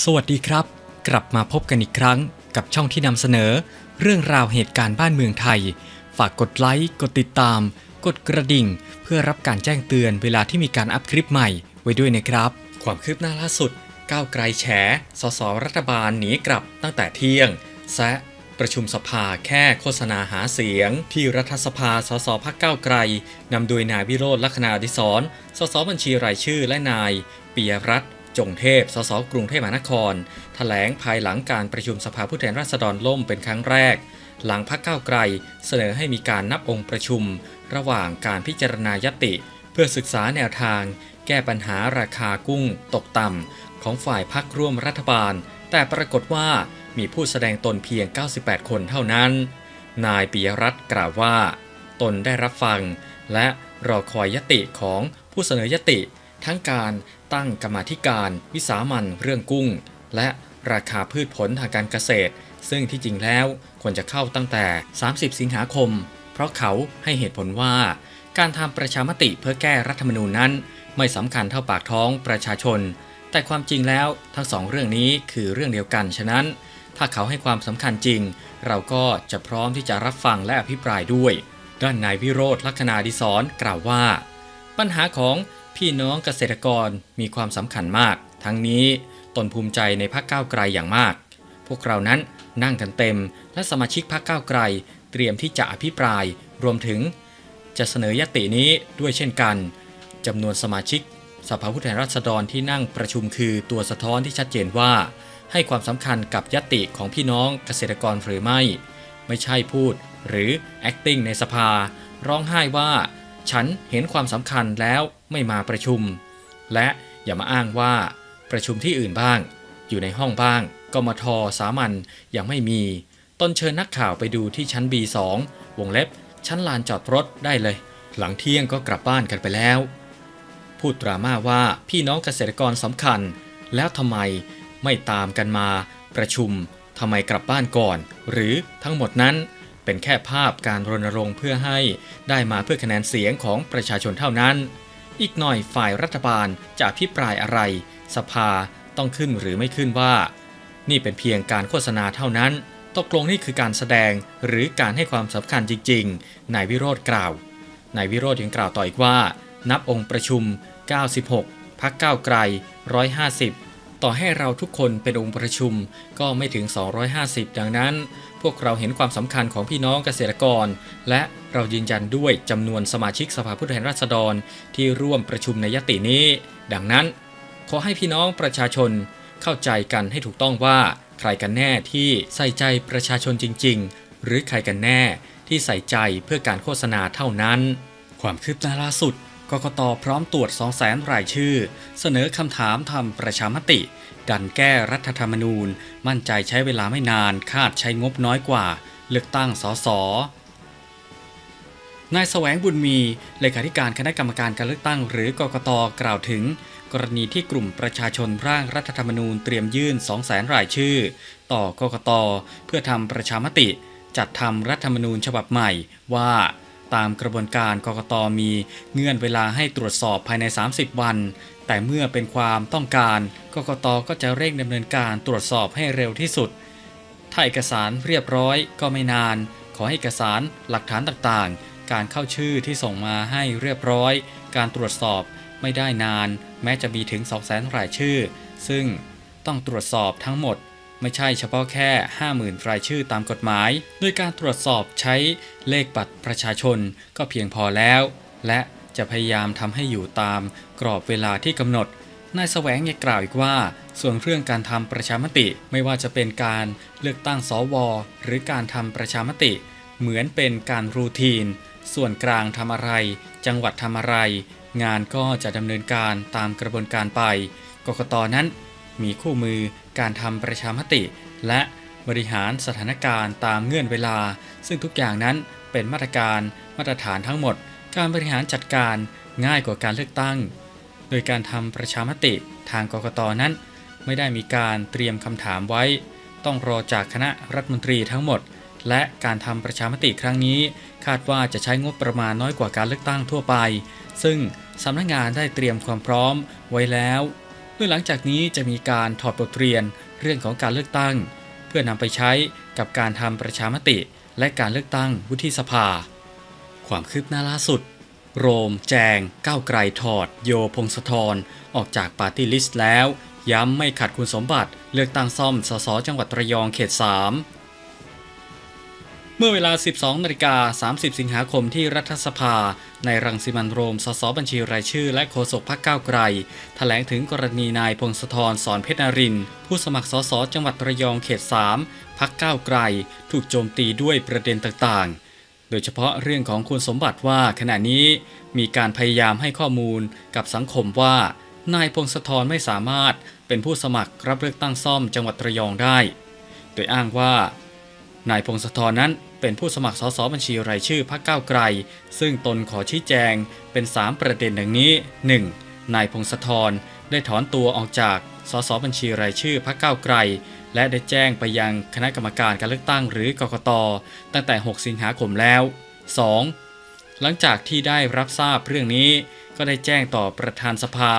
สวัสดีครับ กลับมาพบกันอีกครั้งกับช่องที่นำเสนอ เรื่องราวเหตุการณ์บ้านเมืองไทย ฝากกดไลค์ กดติดตาม กดกระดิ่ง เพื่อรับการแจ้งเตือนเวลาที่มีการอัพคลิปใหม่ไว้ด้วยนะครับ ความคืบหน้าล่าสุด ก้าวไกลแฉ สสรัฐบาลหนีกลับตั้งแต่เที่ยงแซะประชุมสภาแค่โฆษณาหาเสียง ที่รัฐสภา สสพักก้าวไกล นำโดยนายวิโรธลักษณาดิศรสสบัญชีรายชื่อและนายปิยรัตน์ จงเทพ สสกรุงเทพมหานครแถลงภายหลังการประชุมสภาผู้แทนราษฎรล่มเป็นครั้งแรก หลังพักเก้าไกล เสนอให้มีการนับองค์ประชุม ระหว่างการพิจารณายติ เพื่อศึกษาแนวทาง แก้ปัญหาราคากุ้ง ตกต่ำของฝ่ายพักร่วมรัฐบาล แต่ปรากฏว่ามีผู้แสดงตนเพียง 98 คนเท่านั้น นายปิยรัตน์กล่าวว่า ตนได้รับฟัง และรอคอยยติของผู้เสนอยติ ทั้งการตั้งกรรมาธิการ วิสามันเรื่องกุ้ง และราคาพืชผลทางการเกษตร ซึ่งที่จริงแล้วควรจะเข้าตั้งแต่ 30 สิงหาคม เพราะเขาให้เหตุผลว่า การทำประชามติเพื่อแก้รัฐธรรมนูญนั้น ไม่สำคัญเท่าปากท้องประชาชน แต่ความจริงแล้วทั้งสองเรื่องนี้คือเรื่องเดียวกันฉะนั้น ถ้าเขาให้ความสำคัญจริง เราก็จะพร้อมที่จะรับฟังและอภิปรายด้วย ด้านนายวิโรธลักษณาดิศรกล่าวว่า ปัญหาของ พี่น้องเกษตรกรมีความสำคัญมาก ทั้งนี้ตนภูมิใจในพรรคก้าวไกลอย่างมาก พวกเรานั้นนั่งกันเต็ม และสมาชิกพรรคก้าวไกล เตรียมที่จะอภิปรายรวมถึง จะเสนอยตินี้ด้วยเช่นกันจำนวนสมาชิกสภาผู้แทนราษฎรที่นั่งประชุมคือตัวสะท้อนที่ชัดเจนว่า ให้ความสำคัญกับยติของพี่น้องเกษตรกรหรือไม่ ไม่ใช่พูดหรือ acting ในสภา ร้องไห้ว่า ฉันเห็นความสำคัญแล้วไม่มาประชุม และอย่ามาอ้างว่าประชุมที่อื่นบ้าง อยู่ในห้องบ้าง กมทสามัญยังไม่มี ต้นเชิญนักข่าวไปดูที่ชั้น B2 วงเล็บ ชั้นลานจอดรถได้เลย หลังเที่ยงก็กลับบ้านกันไปแล้ว พูดดราม่าว่าพี่น้องเกษตรกรสำคัญ แล้วทำไมไม่ตามกันมา ประชุมทำไมกลับบ้านก่อน หรือทั้งหมดนั้น เป็นแค่ภาพการรณรงค์เพื่อให้ได้มาเพื่อคะแนนเสียงของประชาชนเท่านั้น อีกหน่อยฝ่ายรัฐบาลจะอภิปรายอะไร สภาต้องขึ้นหรือไม่ขึ้นว่า นี่เป็นเพียงการโฆษณาเท่านั้นตกลงนี่คือการแสดงหรือการให้ความสำคัญจริงๆนายวิโรธกล่าวนายวิโรธยังกล่าวต่ออีกว่า นับองค์ประชุม 96 พักก้าวไกล 150 ต่อให้เราทุกคนเป็นองค์ประชุมก็ไม่ถึง 250 ดังนั้น พวกเราเห็นความสำคัญของพี่น้องเกษตรกร และเรายืนยันด้วยจำนวนสมาชิกสภาผู้แทนราษฎร ที่ร่วมประชุมในยตินี้ ดังนั้น ขอให้พี่น้องประชาชนเข้าใจกันให้ถูกต้องว่าใครกันแน่ที่ใส่ใจประชาชนจริง ๆ หรือใครกันแน่ที่ใส่ใจเพื่อการโฆษณาเท่านั้น ความคืบหน้าล่าสุด กกตพร้อมตรวจ200,000รายชื่อ เสนอคำถามทำประชามติ ดันแก้รัฐธรรมนูญ มั่นใจใช้เวลาไม่นาน คาดใช้งบน้อยกว่า เลือกตั้งสสนายแสวงบุญมี เลขาธิการคณะกรรมการการเลือกตั้ง หรือกกตกล่าวถึง กรณีที่กลุ่มประชาชนร่างรัฐธรรมนูญเตรียมยื่น 200,000 รายชื่อ ต่อกกตเพื่อทำประชามติ จัดทำรัฐธรรมนูญฉบับใหม่ว่า ตามกระบวนการกกตมีเงื่อนเวลาให้ตรวจสอบภายใน 30 วัน แต่เมื่อเป็นความต้องการกกตก็จะเร่งดำเนินการตรวจสอบให้เร็วที่สุด ถ้าเอกสารเรียบร้อยก็ไม่นาน ขอให้เอกสารหลักฐานต่างๆ การเข้าชื่อที่ส่งมาให้เรียบร้อย การตรวจสอบไม่ได้นาน แม้จะมีถึง 200,000 รายชื่อ ซึ่งต้องตรวจสอบทั้งหมด ไม่ใช่เฉพาะแค่ 50,000 รายชื่อตามกฎหมาย โดยการตรวจสอบใช้เลขบัตรประชาชนก็เพียงพอแล้ว และจะพยายามทำให้อยู่ตามกรอบเวลาที่กำหนดนายแสวงยังกล่าวอีกว่า ส่วนเรื่องการทำประชามติไม่ว่าจะเป็นการเลือกตั้งสวหรือการทำประชามติ เหมือนเป็นการรูทีน ส่วนกลางทำอะไร จังหวัดทำอะไร งานก็จะดำเนินการตามกระบวนการไป กกตนั้น มีคู่มือ การทำประชามติ และบริหารสถานการณ์ตามเงื่อนเวลา ซึ่งทุกอย่างนั้นเป็นมาตรการมาตรฐานทั้งหมด การบริหารจัดการง่ายกว่าการเลือกตั้ง โดยการทำประชามติทางกกตนั้น ไม่ได้มีการเตรียมคำถามไว้ ต้องรอจากคณะรัฐมนตรีทั้งหมด และการทำประชามติครั้งนี้ คาดว่าจะใช้งบประมาณน้อยกว่าการเลือกตั้งทั่วไป ซึ่งสำนักงานได้เตรียมความพร้อมไว้แล้ว โดมื่อหลังจากนี้จะมีการถอดบทเรียนเรื่องของการเลือกตั้ง เพื่อนำไปใช้กับการทำประชามติ และการเลือกตั้งวุฒิสภา ความคืบหน้าล่าสุด โรม แจง ก้าวไกลถอด โยพงศธรออกจากปาร์ตี้ลิสต์แล้ว ย้ำไม่ขัดคุณสมบัติเลือกตั้งซ่อมสสจังหวัดระยองเขต 3 มื่อเวลา 12นาฬิกา30 สิงหาคมที่รัฐสภา ในรังสิมันโรม สสบัญชีรายชื่อ และโฆษกพรรคก้าวไกลแถลงถึงกรณีนายพงศธรสอนเพชรนรินทร์ผู้สมัครสสจังหวัดระยองเขต 3พักก้าวไกล ถูกโจมตีด้วยประเด็นต่างๆ โดยเฉพาะเรื่องของคุณสมบัติว่าขณะนี้มีการพยายามให้ข้อมูลกับสังคมว่า นายพงศธรไม่สามารถเป็นผู้สมัครรับเลือกตั้งซ่อมจังหวัดระยองได้ โดยอ้างว่านายพงศธรนั้น เป็นผู้สมัครสสบัญชีรายชื่อพรรคก้าวไกล ซึ่งตนขอชี้แจงเป็น 3 ประเด็นดังนี้ 1. นายพงศธรได้ถอนตัวออกจากสสบัญชีรายชื่อพรรคก้าวไกล และได้แจ้งไปยังคณะกรรมการการเลือกตั้งหรือกกตตั้งแต่ 6 สิงหาคมแล้ว 2. หลังจากที่ได้รับทราบเรื่องนี้ ก็ได้แจ้งต่อประธานสภา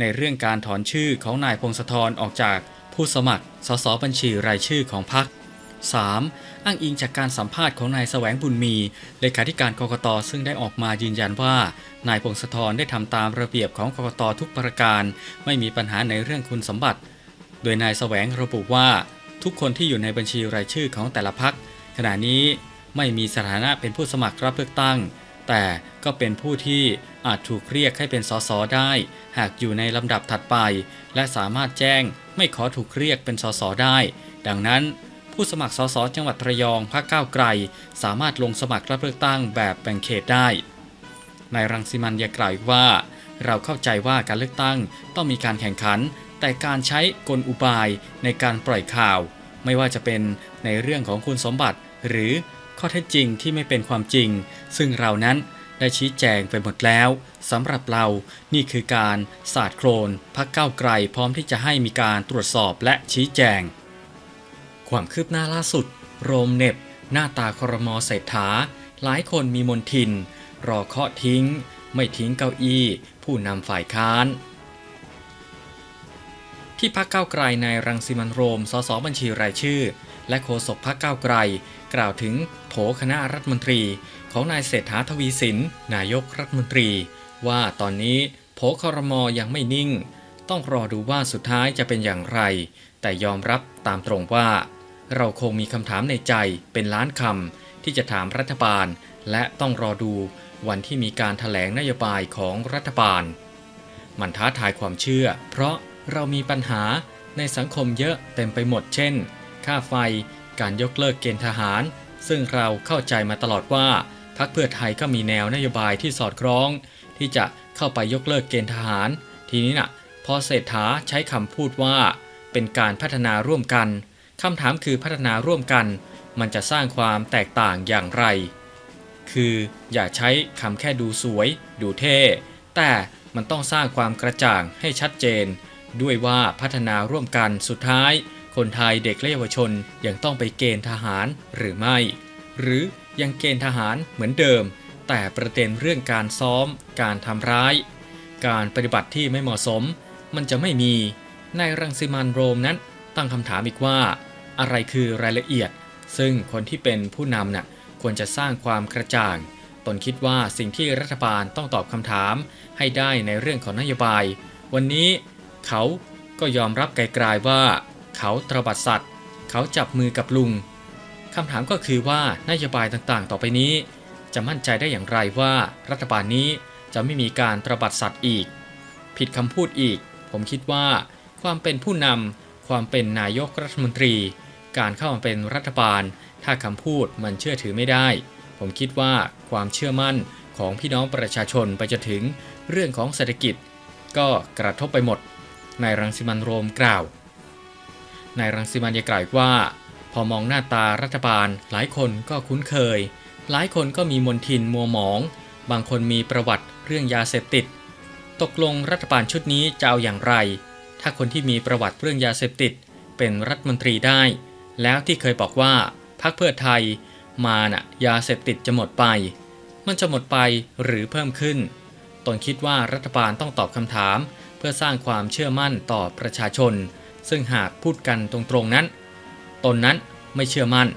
ในเรื่องการถอนชื่อของนายพงศธรออกจากผู้สมัครสสบัญชีรายชื่อของพรรค 3. อ้างอิงจากการสัมภาษณ์ของนายแสวงบุญมี เลขาธิการกกตซึ่งได้ออกมายืนยันว่า นายพงศธรได้ทำตามระเบียบของกกตทุกประการ ไม่มีปัญหาในเรื่องคุณสมบัติ โดยนายแสวงระบุว่า ทุกคนที่อยู่ในบัญชีรายชื่อของแต่ละพักขณะนี้ไม่มีสถานะเป็นผู้สมัครรับเลือกตั้ง แต่ก็เป็นผู้ที่อาจถูกเรียกให้เป็นสสได้ หากอยู่ในลำดับถัดไป และสามารถแจ้งไม่ขอถูกเรียกเป็นสสได้ ดังนั้น ผู้สมัครสสจังหวัดระยองพรรคก้าวไกล สามารถลงสมัครรับเลือกตั้งแบบแบ่งเขตได้นายรังสิมันยังกล่าวว่า เราเข้าใจว่าการเลือกตั้งต้องมีการแข่งขัน แต่การใช้กลอุบายในการปล่อยข่าว ไม่ว่าจะเป็นในเรื่องของคุณสมบัติ หรือข้อเท็จจริงที่ไม่เป็นความจริง ซึ่งเรานั้นได้ชี้แจงไปหมดแล้วสำหรับเรานี่คือการสาดโครนพักเก้าไกลพร้อมที่จะให้มีการตรวจสอบและชี้แจง ความคืบหน้าล่าสุด โรมเน็บ หน้าตาครมอเศรษฐา หลายคนมีมนทิน รอเคาะทิ้ง ไม่ทิ้งเก้าอี้ ผู้นำฝ่ายค้าน ที่พักเก้าไกลในรังสิมันโรม สสบัญชีรายชื่อ และโฆษกพักเก้าไกล กล่าวถึงโผคณะรัฐมนตรี ของนายเศรษฐาทวีสิน นายกรัฐมนตรี ว่าตอนนี้โผครมอยังไม่นิ่ง ต้องรอดูว่าสุดท้ายจะเป็นอย่างไรแต่ยอมรับตามตรงว่า เราคงมีคำถามในใจเป็นล้านคำที่จะถามรัฐบาล และต้องรอดูวันที่มีการถแถลงนโยบายของรัฐบาล มันท้าทายความเชื่อ เพราะเรามีปัญหาในสังคมเยอะเต็มไปหมดเช่น ค่าไฟ การยกเลิกเกณฑ์ทหาร ซึ่งเราเข้าใจมาตลอดว่าพรรคเพื่อไทยก็มีแนวนโยบายที่สอดคล้อง ที่จะเข้าไปยกเลิกเกณฑ์ทหาร ทีนี้น่ะพอเศรษฐาใช้คำพูดว่า เป็นการพัฒนาร่วมกัน คำถามคือพัฒนาร่วมกัน มันจะสร้างความแตกต่างอย่างไร คืออย่าใช้คำแค่ดูสวย ดูเท่ แต่มันต้องสร้างความกระจ่างให้ชัดเจน ด้วยว่าพัฒนาร่วมกันสุดท้าย คนไทยเด็กและเยาวชนยังต้องไปเกณฑ์ทหารหรือไม่ หรือยังเกณฑ์ทหารเหมือนเดิม แต่ประเด็นเรื่องการซ้อม การทำร้าย การปฏิบัติที่ไม่เหมาะสม มันจะไม่มีในรังสิมันโรมนั้นตั้งคำถามอีกว่า อะไรคือรายละเอียด ซึ่งคนที่เป็นผู้นำน่ะควรจะสร้างความกระจ่าง ตนคิดว่าสิ่งที่รัฐบาลต้องตอบคำถาม ให้ได้ในเรื่องของนโยบาย วันนี้เขาก็ยอมรับไกลๆว่า เขาตรบัดสัตว์ เขาจับมือกับลุงคำถามก็คือว่านโยบายต่างๆ ต่อไปนี้ จะมั่นใจได้อย่างไรว่ารัฐบาลนี้จะไม่มีการตรบัดสัตว์อีก ผิดคำพูดอีก ผมคิดว่า ความเป็นผู้นำความเป็นนายกรัฐมนตรี การเข้ามาเป็นรัฐบาล ถ้าคำพูดมันเชื่อถือไม่ได้ ผมคิดว่าความเชื่อมั่นของพี่น้องประชาชนไปจนถึงเรื่องของเศรษฐกิจ ก็กระทบไปหมดนายรังสิมันโรมกล่าวนายรังสิมันยังกล่าวอีกว่า พอมองหน้าตารัฐบาล หลายคนก็คุ้นเคย หลายคนก็มีมนทินมัวหมอง บางคนมีประวัติเรื่องยาเสพติด ตกลงรัฐบาลชุดนี้จะเอาอย่างไร ถ้าคนที่มีประวัติเรื่องยาเสพติด เป็นรัฐมนตรีได้ แล้วที่เคยบอกว่าพักเพื่อไทยมาน่ะยาเสพติดจะหมดไป มันจะหมดไปหรือเพิ่มขึ้น ตนคิดว่ารัฐบาลต้องตอบคำถาม เพื่อสร้างความเชื่อมั่นต่อประชาชน ซึ่งหากพูดกันตรงๆนั้น ตนนั้นไม่เชื่อมั่น